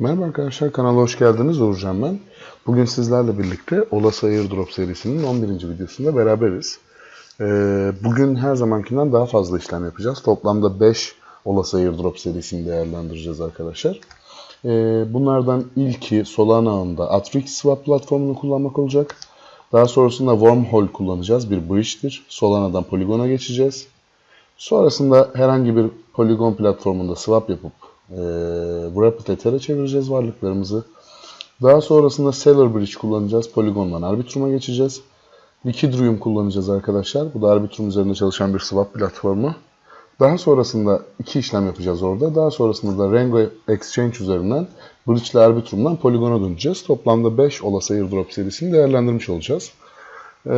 Merhaba arkadaşlar kanala hoş geldiniz. Uğurcan ben. Bugün sizlerle birlikte Olası Airdrop serisinin 11. videosunda beraberiz. Ee, bugün her zamankinden daha fazla işlem yapacağız. Toplamda 5 Olası Airdrop serisini değerlendireceğiz arkadaşlar. Ee, bunlardan ilki Solana ağında Atrix Swap platformunu kullanmak olacak. Daha sonrasında Wormhole kullanacağız. Bir bridge'dir. Solana'dan Polygon'a geçeceğiz. Sonrasında herhangi bir Polygon platformunda swap yapıp e, Wrapped Ether'e çevireceğiz varlıklarımızı. Daha sonrasında Seller Bridge kullanacağız. Polygon'dan Arbitrum'a geçeceğiz. Liquidrium kullanacağız arkadaşlar. Bu da Arbitrum üzerinde çalışan bir swap platformu. Daha sonrasında iki işlem yapacağız orada. Daha sonrasında da Rango Exchange üzerinden Bridge ile Arbitrum'dan Polygon'a döneceğiz. Toplamda 5 olası airdrop serisini değerlendirmiş olacağız. Ee,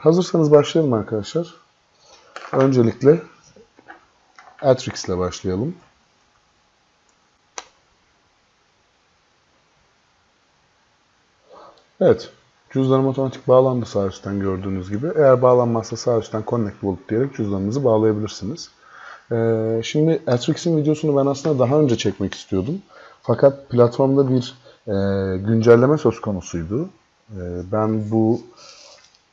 hazırsanız başlayalım arkadaşlar. Öncelikle Atrix ile başlayalım. Evet. Cüzdanım otomatik bağlandı sağ üstten gördüğünüz gibi. Eğer bağlanmazsa sağ üstten Connect Wallet diyerek cüzdanınızı bağlayabilirsiniz. Ee, şimdi Atrix'in videosunu ben aslında daha önce çekmek istiyordum. Fakat platformda bir e, güncelleme söz konusuydu. E, ben bu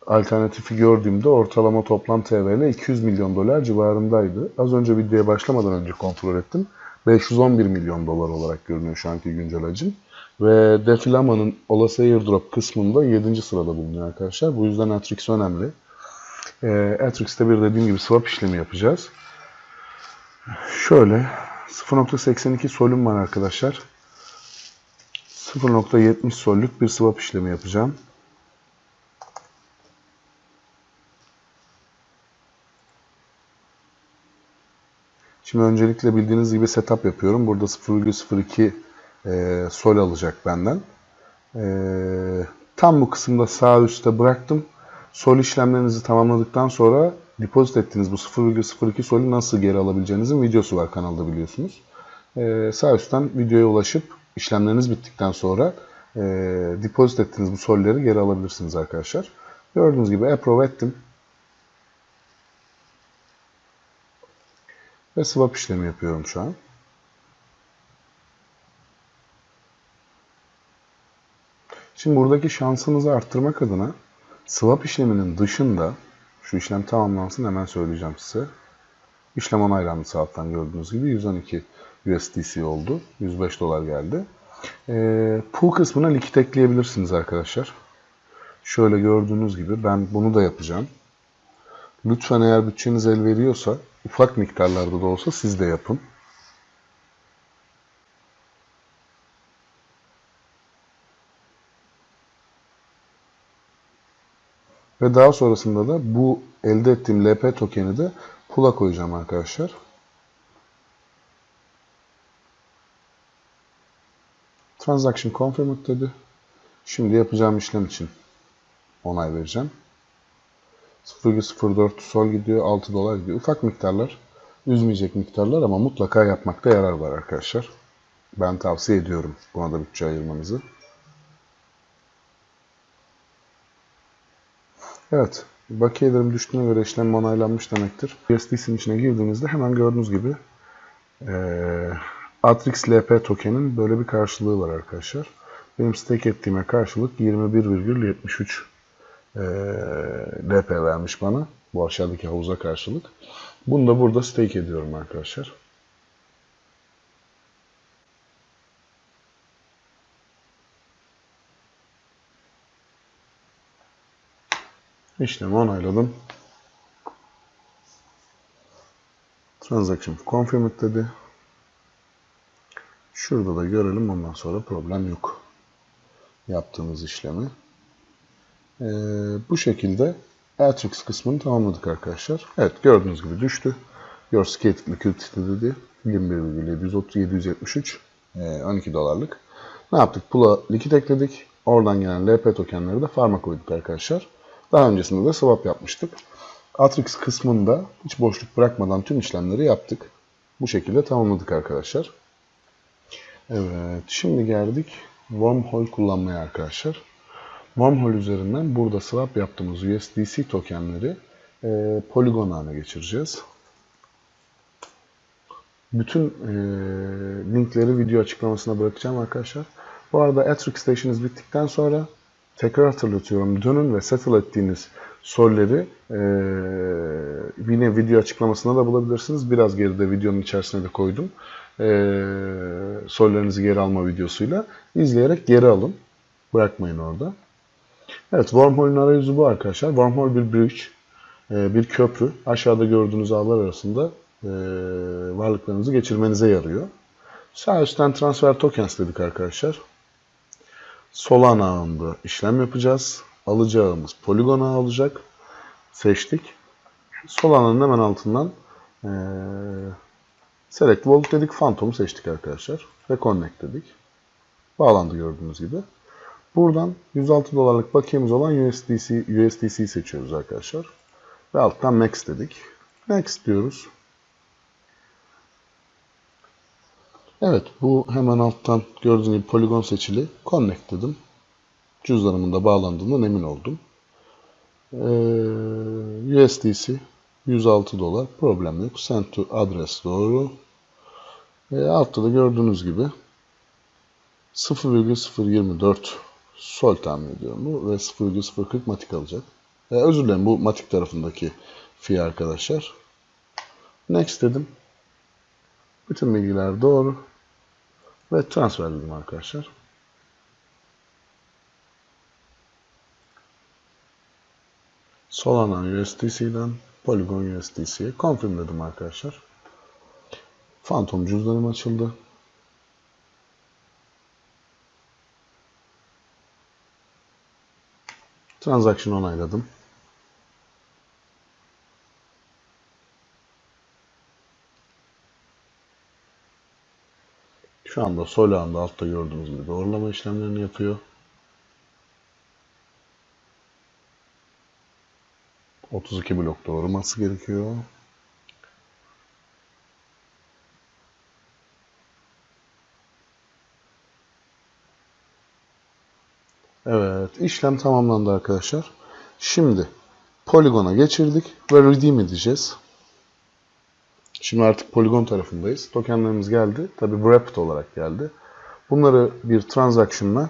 alternatifi gördüğümde ortalama toplam TVL 200 milyon dolar civarındaydı. Az önce videoya başlamadan önce kontrol ettim. 511 milyon dolar olarak görünüyor şu anki güncel hacim. Ve Defilama'nın olası airdrop kısmında 7. sırada bulunuyor arkadaşlar. Bu yüzden Atrix önemli. E, Atrix'te bir dediğim gibi swap işlemi yapacağız. Şöyle 0.82 solüm var arkadaşlar. 0.70 sollük bir swap işlemi yapacağım. Şimdi öncelikle bildiğiniz gibi setup yapıyorum. Burada 0.02 e, sol alacak benden. E, tam bu kısımda sağ üstte bıraktım. Sol işlemlerinizi tamamladıktan sonra depozit ettiğiniz bu 0.02 solü nasıl geri alabileceğinizin videosu var kanalda biliyorsunuz. E, sağ üstten videoya ulaşıp işlemleriniz bittikten sonra e, depozit ettiğiniz bu solleri geri alabilirsiniz arkadaşlar. Gördüğünüz gibi approve ettim. Ve swap işlemi yapıyorum şu an. Şimdi buradaki şansınızı arttırmak adına swap işleminin dışında şu işlem tamamlansın hemen söyleyeceğim size. İşlem onaylandı alttan gördüğünüz gibi 112 USDC oldu. 105 dolar geldi. Ee, pool kısmına likit ekleyebilirsiniz arkadaşlar. Şöyle gördüğünüz gibi ben bunu da yapacağım. Lütfen eğer bütçeniz el veriyorsa ufak miktarlarda da olsa siz de yapın. Ve daha sonrasında da bu elde ettiğim LP tokeni de pool'a koyacağım arkadaşlar. Transaction confirmed dedi. Şimdi yapacağım işlem için onay vereceğim. 0.04 sol gidiyor, 6 dolar gidiyor. Ufak miktarlar, üzmeyecek miktarlar ama mutlaka yapmakta yarar var arkadaşlar. Ben tavsiye ediyorum buna da bütçe ayırmanızı. Evet, bakiyelerim düştüğüne göre işlem onaylanmış demektir. USDC'nin içine girdiğinizde hemen gördüğünüz gibi e, Atrix LP tokenin böyle bir karşılığı var arkadaşlar. Benim stake ettiğime karşılık 21,73 e, LP vermiş bana. Bu aşağıdaki havuza karşılık. Bunu da burada stake ediyorum arkadaşlar. İşlemi onayladım. Transaction confirmed dedi. Şurada da görelim ondan sonra problem yok. Yaptığımız işlemi. Ee, bu şekilde Atrix kısmını tamamladık arkadaşlar. Evet gördüğünüz gibi düştü. Your Skated Liquidity dedi. 21,773 12 dolarlık. Ne yaptık? Pool'a likit ekledik. Oradan gelen LP tokenleri de farm'a koyduk arkadaşlar. Daha öncesinde de swap yapmıştık. Atrix kısmında hiç boşluk bırakmadan tüm işlemleri yaptık. Bu şekilde tamamladık arkadaşlar. Evet, şimdi geldik Wormhole kullanmaya arkadaşlar. Wormhole üzerinden burada swap yaptığımız USDC tokenleri e, Polygon ağına geçireceğiz. Bütün e, linkleri video açıklamasına bırakacağım arkadaşlar. Bu arada Atrix Station'ınız bittikten sonra tekrar hatırlatıyorum. Dönün ve settle ettiğiniz solleri e, yine video açıklamasına da bulabilirsiniz. Biraz geride videonun içerisine de koydum. E, sollerinizi geri alma videosuyla. izleyerek geri alın. Bırakmayın orada. Evet, Wormhole'ün arayüzü bu arkadaşlar. Wormhole bir bridge, e, bir köprü. Aşağıda gördüğünüz ağlar arasında e, varlıklarınızı geçirmenize yarıyor. Sağ üstten transfer tokens dedik arkadaşlar. Solana ağında işlem yapacağız. Alıcı ağımız Polygon ağı olacak. Seçtik. Solana'nın hemen altından e, Select Wallet dedik. Phantom'u seçtik arkadaşlar. Ve Connect dedik. Bağlandı gördüğünüz gibi. Buradan 106 dolarlık bakiyemiz olan USDC, USDC'yi seçiyoruz arkadaşlar. Ve alttan Max dedik. Next diyoruz. Evet bu hemen alttan gördüğünüz gibi poligon seçili. Connect dedim. Cüzdanımın da bağlandığından emin oldum. Ee, USDC 106 dolar. Problem yok. Send to adres doğru. E, altta da gördüğünüz gibi 0,024 sol tahmin ediyorum bu ve 0,040 matik alacak. E, özür dilerim bu matik tarafındaki fi arkadaşlar. Next dedim. Bütün bilgiler doğru. Ve transfer dedim arkadaşlar. Solana USDC'den Polygon USDC'ye confirm dedim arkadaşlar. Phantom cüzdanım açıldı. Transaction onayladım. Şu anda Solana altta gördüğünüz gibi doğrulama işlemlerini yapıyor. 32 blok doğraması gerekiyor. Evet, işlem tamamlandı arkadaşlar. Şimdi Polygon'a geçirdik ve redeem edeceğiz. Şimdi artık Polygon tarafındayız. Tokenlerimiz geldi. Tabi wrapped olarak geldi. Bunları bir transaction'la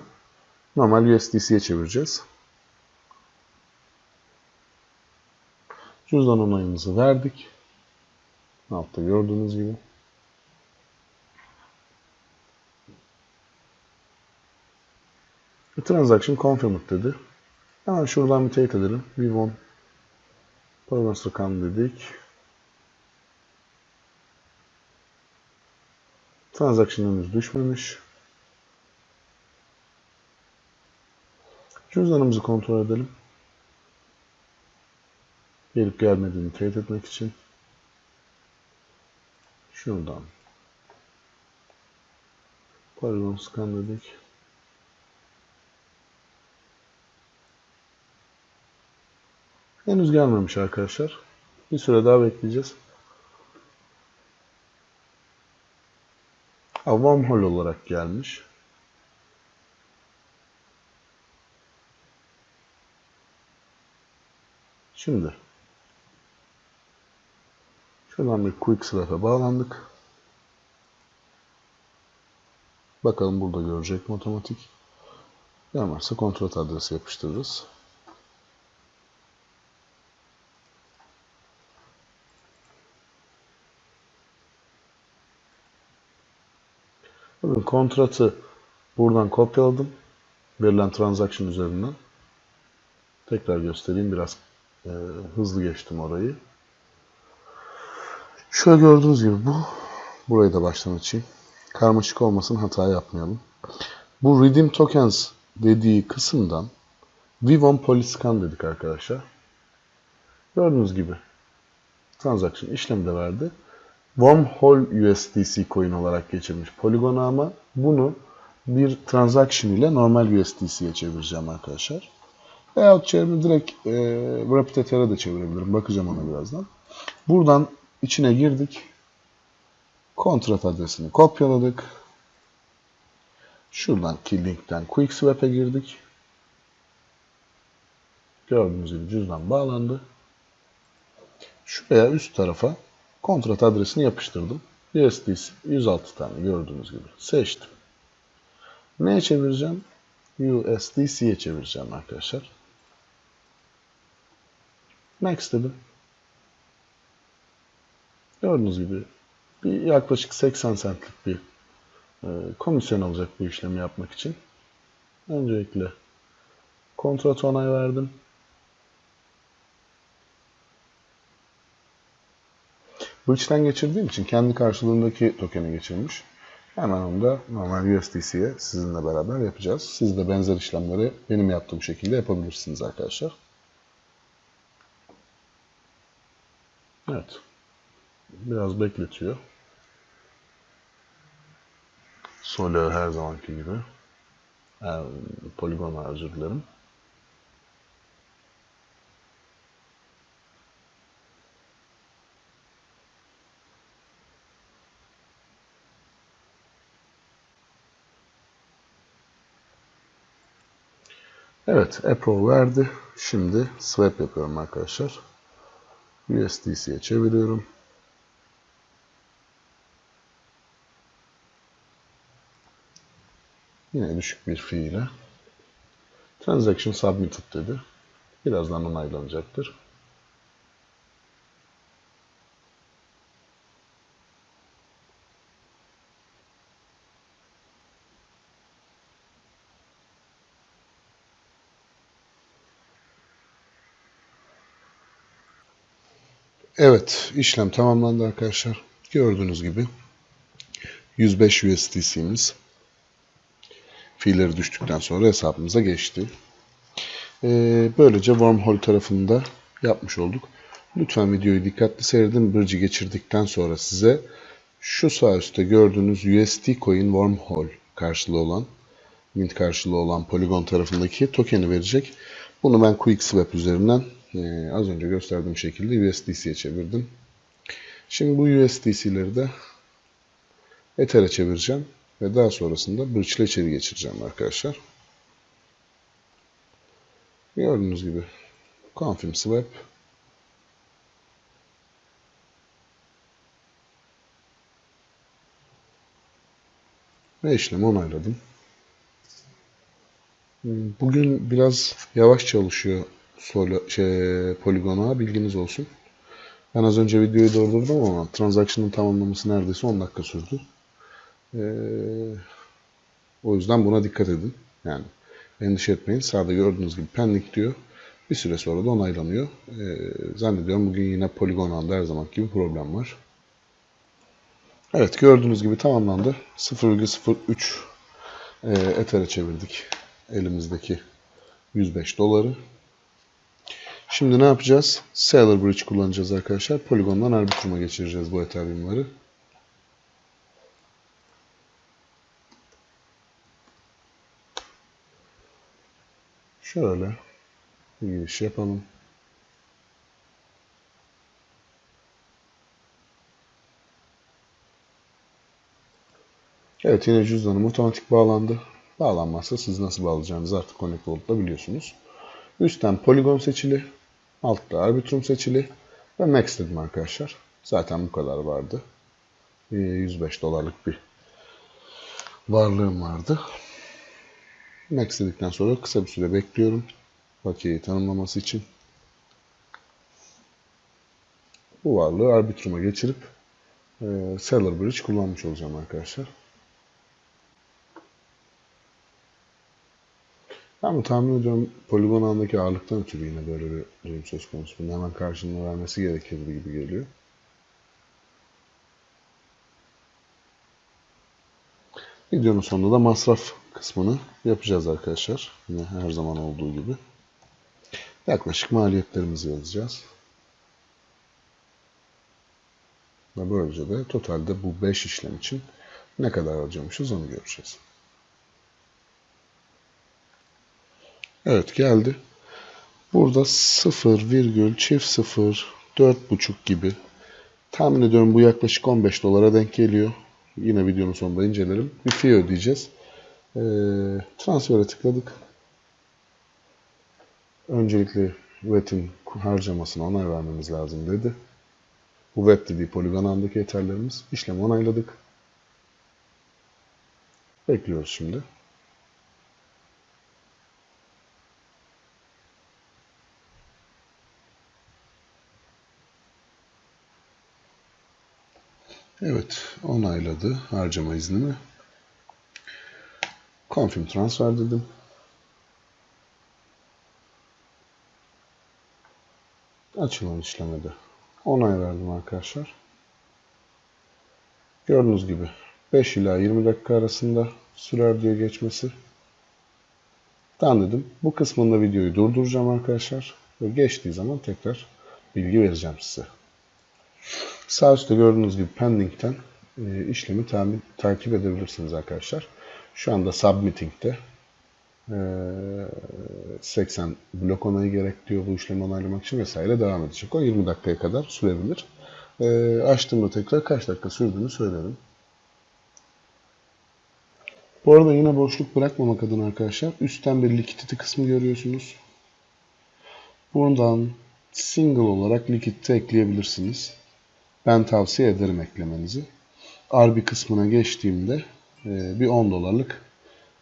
normal USDC'ye çevireceğiz. Cüzdan onayımızı verdik. Altta gördüğünüz gibi. Transaction confirmed dedi. Hemen şuradan bir teyit edelim. Won. Progress rakam dedik. Transaction henüz düşmemiş. Cüzdanımızı kontrol edelim. Gelip gelmediğini teyit etmek için. Şuradan. Polygon scan dedik. Henüz gelmemiş arkadaşlar. Bir süre daha bekleyeceğiz. Wormhole olarak gelmiş. Şimdi şuradan bir quick swap'e bağlandık. Bakalım burada görecek mi otomatik. Gelmezse kontrat adresi yapıştırırız. Kontratı buradan kopyaladım. Verilen transaction üzerinden. Tekrar göstereyim. Biraz e, hızlı geçtim orayı. Şöyle gördüğünüz gibi bu. Burayı da baştan açayım. Karmaşık olmasın hata yapmayalım. Bu redeem tokens dediği kısımdan Vivon Polyscan dedik arkadaşlar. Gördüğünüz gibi transaction işlemi de verdi. Wormhole USDC coin olarak geçirmiş Polygon ama bunu bir transaction ile normal USDC'ye çevireceğim arkadaşlar. Veyahut çevirimi direkt e, Rapid Ether'e de çevirebilirim. Bakacağım ona birazdan. Buradan içine girdik. Kontrat adresini kopyaladık. Şuradan ki linkten QuickSwap'e girdik. Gördüğünüz gibi cüzdan bağlandı. Şuraya üst tarafa kontrat adresini yapıştırdım. USDC 106 tane gördüğünüz gibi seçtim. Neye çevireceğim? USDC'ye çevireceğim arkadaşlar. Next dedim. Gördüğünüz gibi bir yaklaşık 80 centlik bir e, komisyon alacak bu işlemi yapmak için. Öncelikle kontrat onay verdim. İçten geçirdiğim için kendi karşılığındaki tokeni geçirmiş. Hemen onu da normal USDC'ye sizinle beraber yapacağız. Siz de benzer işlemleri benim yaptığım şekilde yapabilirsiniz arkadaşlar. Evet. Biraz bekletiyor. Solar her zamanki gibi. Yani, Polygon'a özür dilerim. Evet, approve verdi. Şimdi swap yapıyorum arkadaşlar. USDC'ye çeviriyorum. Yine düşük bir fee ile. Transaction submitted dedi. Birazdan onaylanacaktır. Evet, işlem tamamlandı arkadaşlar. Gördüğünüz gibi 105 USDC'miz fiilleri düştükten sonra hesabımıza geçti. Ee, böylece wormhole tarafında yapmış olduk. Lütfen videoyu dikkatli seyredin. Bridge'i geçirdikten sonra size şu sağ üstte gördüğünüz USD coin wormhole karşılığı olan mint karşılığı olan Polygon tarafındaki tokeni verecek. Bunu ben QuickSwap üzerinden e, az önce gösterdiğim şekilde USDC'ye çevirdim. Şimdi bu USDC'leri de Ether'e çevireceğim ve daha sonrasında bridge ile içeri geçireceğim arkadaşlar. Gördüğünüz gibi confirm swap ve işlemi onayladım. Bugün biraz yavaş çalışıyor Solo, şey, Polygon'a bilginiz olsun. Ben az önce videoyu durdurdum ama transaction'ın tamamlaması neredeyse 10 dakika sürdü. Ee, o yüzden buna dikkat edin. Yani endişe etmeyin. Sağda gördüğünüz gibi pending diyor. Bir süre sonra da onaylanıyor. Ee, zannediyorum bugün yine Polygon anda her zaman gibi problem var. Evet gördüğünüz gibi tamamlandı. 0,03 e, Ether'e çevirdik elimizdeki 105 doları. Şimdi ne yapacağız? Sailor Bridge kullanacağız arkadaşlar. Polygon'dan Arbitrum'a geçireceğiz bu Ethereum'ları. Şöyle bir giriş yapalım. Evet yine cüzdanım otomatik bağlandı. Bağlanmazsa siz nasıl bağlayacağınızı artık Connect Vault'ta biliyorsunuz. Üstten Polygon seçili, altta Arbitrum seçili ve Max dedim arkadaşlar. Zaten bu kadar vardı. 105 ee, dolarlık bir varlığım vardı. Max dedikten sonra kısa bir süre bekliyorum. Bakiyeyi tanımlaması için. Bu varlığı Arbitrum'a geçirip e, Seller Bridge kullanmış olacağım arkadaşlar. Ama tahmin ediyorum poligon ağındaki ağırlıktan ötürü yine böyle bir durum söz konusu. Bunu hemen karşılığını vermesi gerekirdi gibi geliyor. Videonun sonunda da masraf kısmını yapacağız arkadaşlar. Yine her zaman olduğu gibi. Yaklaşık maliyetlerimizi yazacağız. Ve böylece de totalde bu 5 işlem için ne kadar harcamışız onu göreceğiz. Evet geldi. Burada 0 virgül çift 0 4,5 gibi tahmin ediyorum bu yaklaşık 15 dolara denk geliyor. Yine videonun sonunda incelerim. Bir fee ödeyeceğiz. Ee, transfere tıkladık. Öncelikle üretim harcamasına onay vermemiz lazım dedi. Bu WebDB poligon ağındaki yeterlerimiz. İşlemi onayladık. Bekliyoruz şimdi. Onayladı harcama iznini. Confirm transfer dedim. Açılan işleme de onay verdim arkadaşlar. Gördüğünüz gibi 5 ila 20 dakika arasında sürer diyor geçmesi. Tamam dedim. Bu kısmında videoyu durduracağım arkadaşlar. Ve geçtiği zaman tekrar bilgi vereceğim size. Sağ üstte gördüğünüz gibi pending'ten e, işlemi tabi- takip edebilirsiniz arkadaşlar. Şu anda submitting'de e, 80 blok onayı gerek diyor bu işlemi onaylamak için vesaire devam edecek. O 20 dakikaya kadar sürebilir. E, açtığımda tekrar kaç dakika sürdüğünü söylerim. Bu arada yine boşluk bırakmamak adına arkadaşlar üstten bir likidite kısmı görüyorsunuz. Buradan single olarak likidite ekleyebilirsiniz. Ben tavsiye ederim eklemenizi. RB kısmına geçtiğimde e, bir 10 dolarlık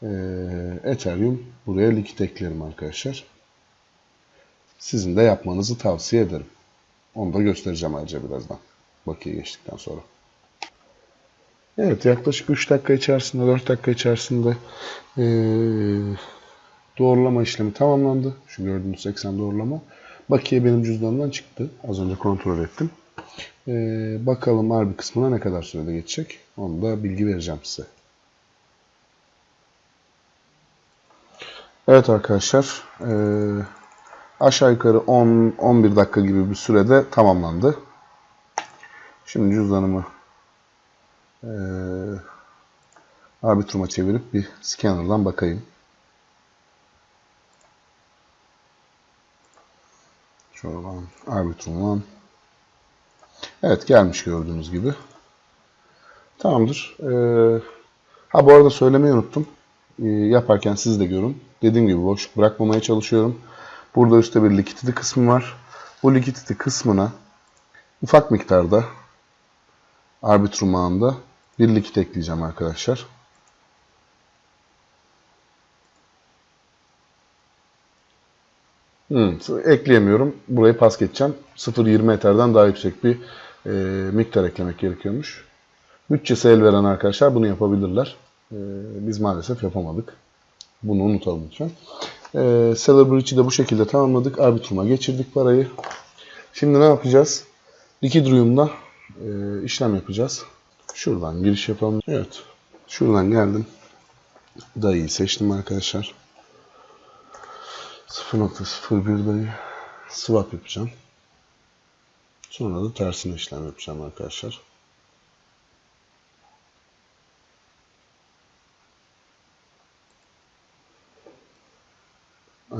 e, Ethereum buraya likit eklerim arkadaşlar. Sizin de yapmanızı tavsiye ederim. Onu da göstereceğim ayrıca birazdan. Bakiye geçtikten sonra. Evet yaklaşık 3 dakika içerisinde 4 dakika içerisinde e, doğrulama işlemi tamamlandı. Şu gördüğünüz 80 doğrulama. Bakiye benim cüzdanımdan çıktı. Az önce kontrol ettim. E, bakalım harbi kısmına ne kadar sürede geçecek. Onu da bilgi vereceğim size. Evet arkadaşlar. E, aşağı yukarı 10-11 dakika gibi bir sürede tamamlandı. Şimdi cüzdanımı e, Arbitrum'a çevirip bir scanner'dan bakayım. Şuradan Arbitrum'dan Evet gelmiş gördüğünüz gibi. Tamamdır. Ee, ha bu arada söylemeyi unuttum. Ee, yaparken siz de görün. Dediğim gibi boşluk bırakmamaya çalışıyorum. Burada üstte bir likidite kısmı var. Bu likidite kısmına ufak miktarda Arbitrum ağında bir likit ekleyeceğim arkadaşlar. Hmm, ekleyemiyorum. Burayı pas geçeceğim. 0.20 Ether'den daha yüksek bir e, miktar eklemek gerekiyormuş. Bütçesi el veren arkadaşlar bunu yapabilirler. E, biz maalesef yapamadık. Bunu unutalım lütfen. E, Seller Bridge'i de bu şekilde tamamladık. Arbitrum'a geçirdik parayı. Şimdi ne yapacağız? Liquidrium'da e, işlem yapacağız. Şuradan giriş yapalım. Evet. Şuradan geldim. Dayıyı seçtim arkadaşlar. 0.01 dayı swap yapacağım. Sonra da tersine işlem yapacağım arkadaşlar. Ee,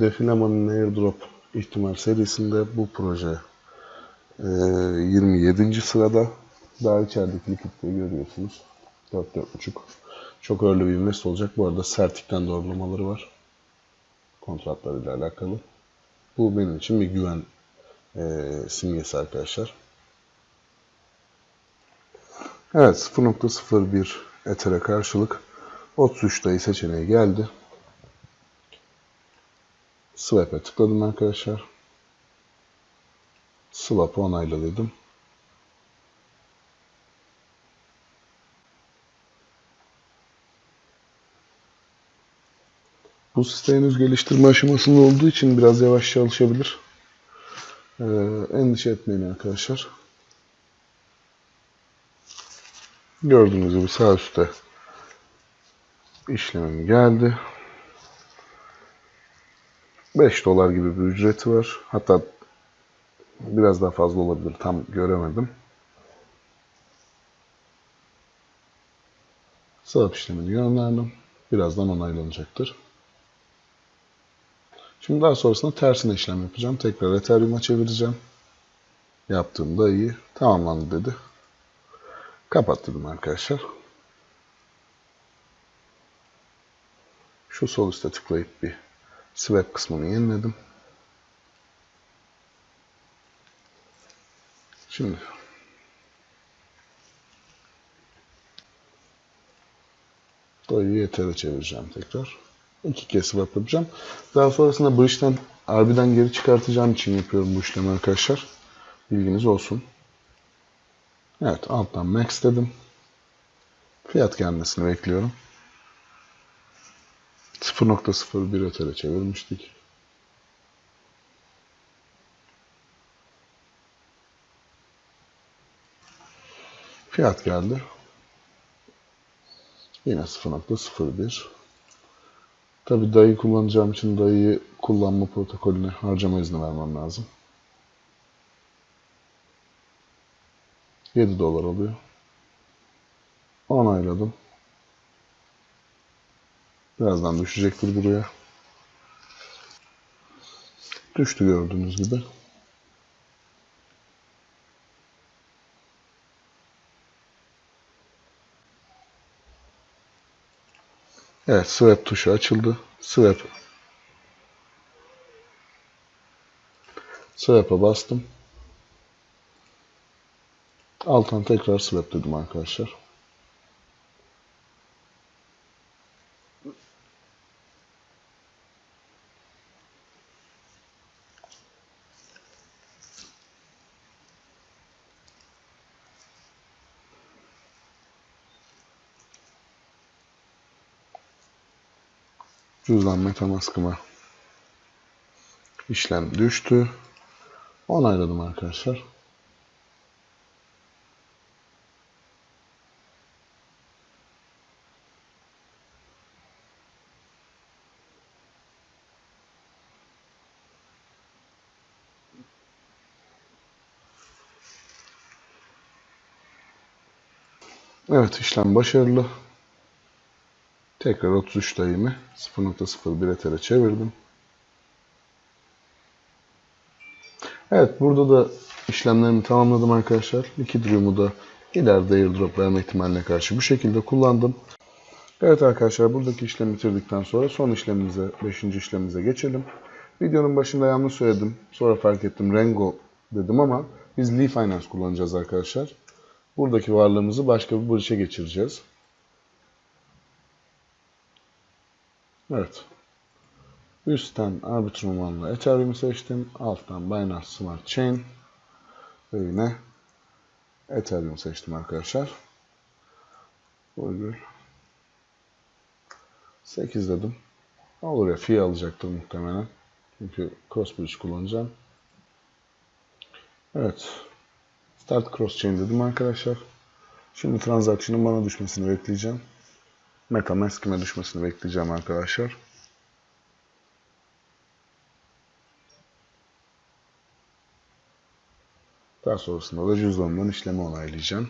Defineman'ın Airdrop ihtimal serisinde bu proje e, 27. sırada. Daha içerideki likiditeyi görüyorsunuz. 4-4.5. Çok early bir invest olacak. Bu arada Sertik'ten doğrulamaları var. Kontratlarıyla alakalı. Bu benim için bir güven e, simgesi arkadaşlar. Evet 0.01 Ether'e karşılık 33 dayı seçeneği geldi. Swap'e tıkladım arkadaşlar. Swap'ı onayla. Bu site henüz geliştirme aşamasında olduğu için biraz yavaş çalışabilir. Ee, endişe etmeyin arkadaşlar. Gördüğünüz gibi sağ üstte işlemim geldi. 5 dolar gibi bir ücreti var. Hatta biraz daha fazla olabilir. Tam göremedim. Swap işlemini gönderdim. Birazdan onaylanacaktır. Şimdi daha sonrasında tersine işlem yapacağım. Tekrar Ethereum'a çevireceğim. Yaptığımda iyi. Tamamlandı dedi. Kapat dedim arkadaşlar. Şu sol üstte tıklayıp bir swap kısmını yeniledim. Şimdi dayıyı yetere çevireceğim tekrar. İki kez swap yapacağım. Daha sonrasında bridge'den RB'den geri çıkartacağım için yapıyorum bu işlemi arkadaşlar. Bilginiz olsun. Evet alttan max dedim. Fiyat gelmesini bekliyorum. 0.01 ötele çevirmiştik. Fiyat geldi. Yine 0.01. Tabi dayı kullanacağım için dayıyı kullanma protokolüne harcama izni vermem lazım. 7 dolar oluyor. Onayladım. Birazdan düşecektir buraya. Düştü gördüğünüz gibi. Evet, swap tuşu açıldı. Swap. Swap'a bastım. Alttan tekrar swap dedim arkadaşlar. Cüzdan metamaskıma işlem düştü. Onayladım arkadaşlar. Evet işlem başarılı. Tekrar 33 dayımı 0.01 Ether'e çevirdim. Evet burada da işlemlerimi tamamladım arkadaşlar. Liquidrium'u da ileride airdrop verme ihtimaline karşı bu şekilde kullandım. Evet arkadaşlar buradaki işlemi bitirdikten sonra son işlemimize, 5. işlemimize geçelim. Videonun başında yanlış söyledim. Sonra fark ettim Rengo dedim ama biz Lee Finance kullanacağız arkadaşlar. Buradaki varlığımızı başka bir bridge'e geçireceğiz. Evet. Üstten Arbitrum Ethereum'u seçtim. Alttan Binance Smart Chain ve yine Ethereum seçtim arkadaşlar. Virgül 8 dedim. Olur ya fee alacaktır muhtemelen. Çünkü cross bridge kullanacağım. Evet. Start cross chain dedim arkadaşlar. Şimdi transaction'ın bana düşmesini bekleyeceğim. Metamask'ime düşmesini bekleyeceğim arkadaşlar. Daha sonrasında da cüzdanından işlemi onaylayacağım.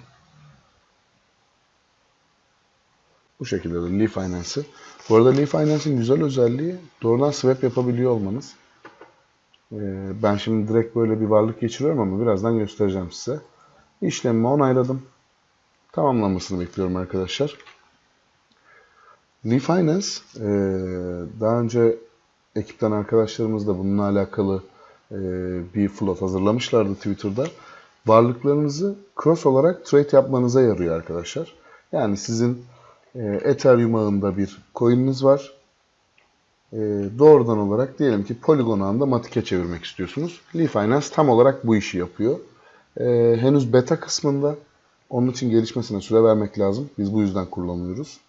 Bu şekilde de Lee Finance'ı. Bu arada Lee Finance'in güzel özelliği doğrudan swap yapabiliyor olmanız. Ee, ben şimdi direkt böyle bir varlık geçiriyorum ama birazdan göstereceğim size. İşlemimi onayladım. Tamamlanmasını bekliyorum arkadaşlar. Refinance e, daha önce ekipten arkadaşlarımız da bununla alakalı e, bir float hazırlamışlardı Twitter'da. Varlıklarınızı cross olarak trade yapmanıza yarıyor arkadaşlar. Yani sizin e, Ethereum ağında bir coin'iniz var. Doğrudan olarak diyelim ki Polygon ağında Matic'e çevirmek istiyorsunuz. Lee Finance tam olarak bu işi yapıyor. Henüz beta kısmında onun için gelişmesine süre vermek lazım. Biz bu yüzden kullanıyoruz.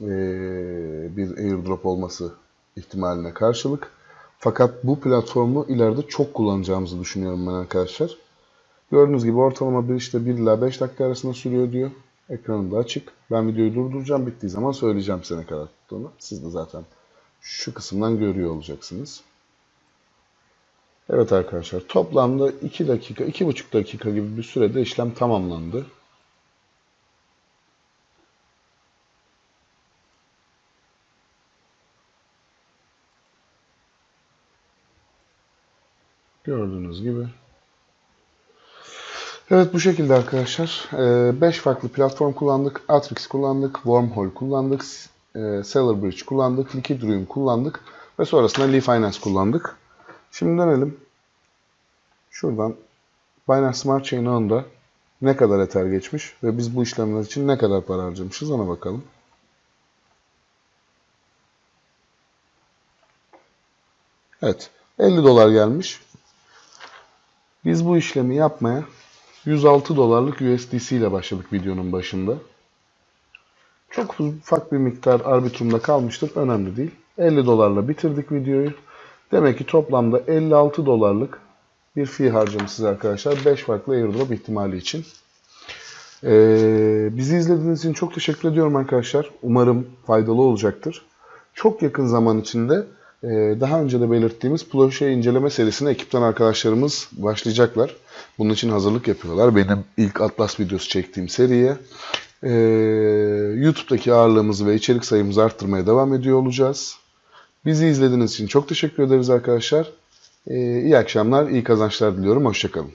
Ee, bir airdrop olması ihtimaline karşılık. Fakat bu platformu ileride çok kullanacağımızı düşünüyorum ben arkadaşlar. Gördüğünüz gibi ortalama bir işte 1 ila 5 dakika arasında sürüyor diyor. Ekranım da açık. Ben videoyu durduracağım. Bittiği zaman söyleyeceğim size ne kadar tuttuğunu. Siz de zaten şu kısımdan görüyor olacaksınız. Evet arkadaşlar toplamda 2 dakika, 2,5 dakika gibi bir sürede işlem tamamlandı. Gördüğünüz gibi. Evet bu şekilde arkadaşlar. 5 ee, farklı platform kullandık. Atrix kullandık. Wormhole kullandık. E, Seller Bridge kullandık. Liquidrium kullandık. Ve sonrasında Lee Finance kullandık. Şimdi dönelim. Şuradan Binance Smart Chain ağında ne kadar Ether geçmiş ve biz bu işlemler için ne kadar para harcamışız ona bakalım. Evet. 50 dolar gelmiş. Biz bu işlemi yapmaya 106 dolarlık USDC ile başladık videonun başında. Çok ufak bir miktar Arbitrum'da kalmıştır. Önemli değil. 50 dolarla bitirdik videoyu. Demek ki toplamda 56 dolarlık bir fee harcamışız arkadaşlar. 5 farklı airdrop ihtimali için. Ee, bizi izlediğiniz için çok teşekkür ediyorum arkadaşlar. Umarım faydalı olacaktır. Çok yakın zaman içinde daha önce de belirttiğimiz Ploşe inceleme serisine ekipten arkadaşlarımız başlayacaklar. Bunun için hazırlık yapıyorlar. Benim ilk Atlas videosu çektiğim seriye. Ee, YouTube'daki ağırlığımızı ve içerik sayımızı arttırmaya devam ediyor olacağız. Bizi izlediğiniz için çok teşekkür ederiz arkadaşlar. Ee, iyi akşamlar, iyi kazançlar diliyorum. Hoşçakalın.